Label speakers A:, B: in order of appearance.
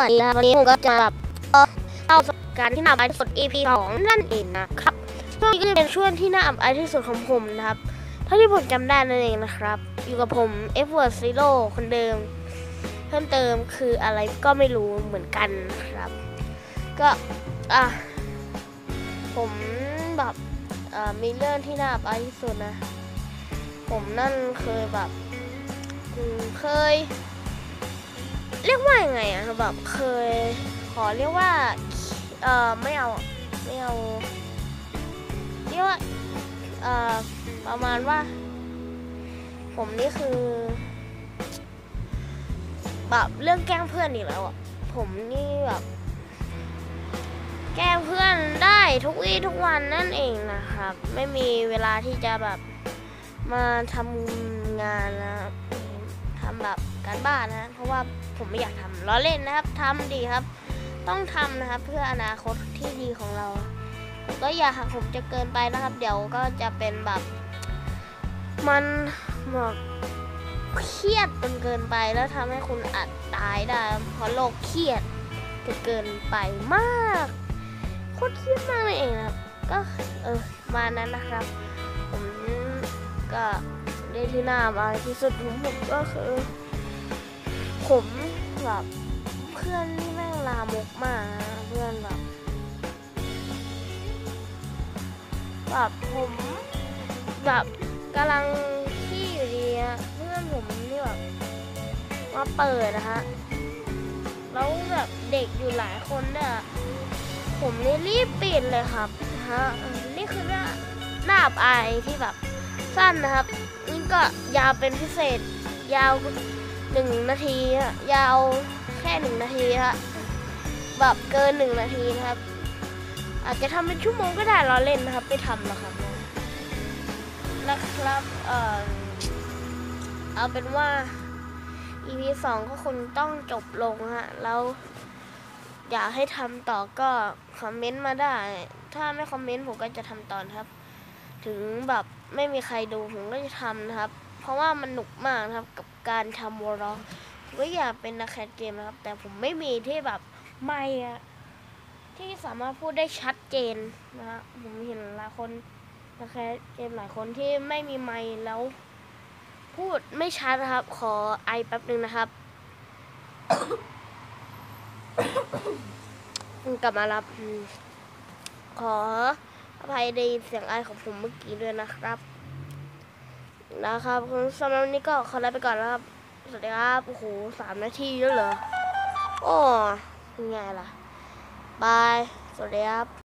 A: วัสดีครับวันนี้ผมก็จะแบบเล่าประสบการณ์ที่น่าอับอทิสุด EP สองนั่นเองนะครับช่วงนี้ก็จะเป็นช่วงที่น่าอับอายที่สุดของผมนะครับเท่าที่ผมจำได้นั่นเองนะครับ อยู่กับผม f w o r d Zero คนเดิม เพิ่มเติมคืออะไรก็ไม่รู้เหมือนกันครับ ก็อะผมแบบมีเรื่องที่น่าอับอายที่สุดนะ ผมนั่นเคยแบบเคย เรียกว่ายังไงอะแบบเคยขอเรียกว่าเออไม่เอาไม่เอาเรียกว่าเออประมาณว่า ผมนี่คือแบบเรื่องแกล้งเพื่อนอีกแล้วอะผมนี่แบบแกล้งเพื่อนได้ทุกวี่ทุกวันนั่นเองนะครับ ไม่มีเวลาที่จะแบบมาทำงานนะทำแบบ การบ้านนะเพราะว่าผมไม่อยากทำล้อเล่นนะครับทำดีครับ ต้องทำนะครับ เพื่ออนาคตที่ดีของเรา ก็อย่าหักผมจะเกินไปนะครับ เดี๋ยวก็จะเป็นแบบ มันแบบเครียดจนเกินไปแล้วทำให้คุณอาจตายได้เพราะโลกเครียดจนเกินไปมากโคตรเครียดมากเลยเองนะครับ ก็เออมานั้นนะครับ ผมก็ได้ที่หน่ามาที่สุดผมก็คือ ผมแบบเพื่อนที่แม่งลามกมากนะเพื่อนแบบแบบผมแบบกำลังที่อยู่ดีอะเพื่อนผมนี่แบบมาเปิดนะฮะแล้วแบบเด็กอยู่หลายคนเนี่ยผมนี่รีบปิดเลยครับฮะนี่คือหน้าหน้าอับอายที่แบบสั้นนะครับนี่ก็ยาวเป็นพิเศษยาว หนึ่งนาทีอะยาวแค่หนึ่งนาทีฮะแบบเกินหนึ่งนาทีนะครับ อาจจะทำเป็นชั่วโมงก็ได้เราเล่นนะครับ ไม่ทำหรอกครับนะครับเออเอาเป็นว่า EP สองก็คงต้องจบลงฮะแล้วอยากให้ทำต่อก็คอมเมนต์มาได้ ถ้าไม่คอมเมนต์ผมก็จะทำตอนครับ ถึงแบบไม่มีใครดูผมก็จะทำนะครับ เพราะว่ามันหนุกมากนะครับกับ การทำวอลล์ผมก็อยากเป็นนักแคสเกมนะครับ แต่ผมไม่มีที่แบบไม่อะที่สามารถพูดได้ชัดเจนนะฮะผมเห็นหลายคนนักแคสเกมหลายคนที่ไม่มีไมค์แล้ว พูดไม่ชัดนะครับ ขอไอแป๊บหนึ่งนะครับกลับมารับ ขออภัยในเสียงไอของผมเมื่อกี้ด้วยนะครับ นะครับสำหรับวันนี้ก็ขอลาไปก่อนแล้วครับ สวัสดีครับโอ้โหสามนาทีแล้วเหรอโอ้ยังไงล่ะบาย สวัสดีครับ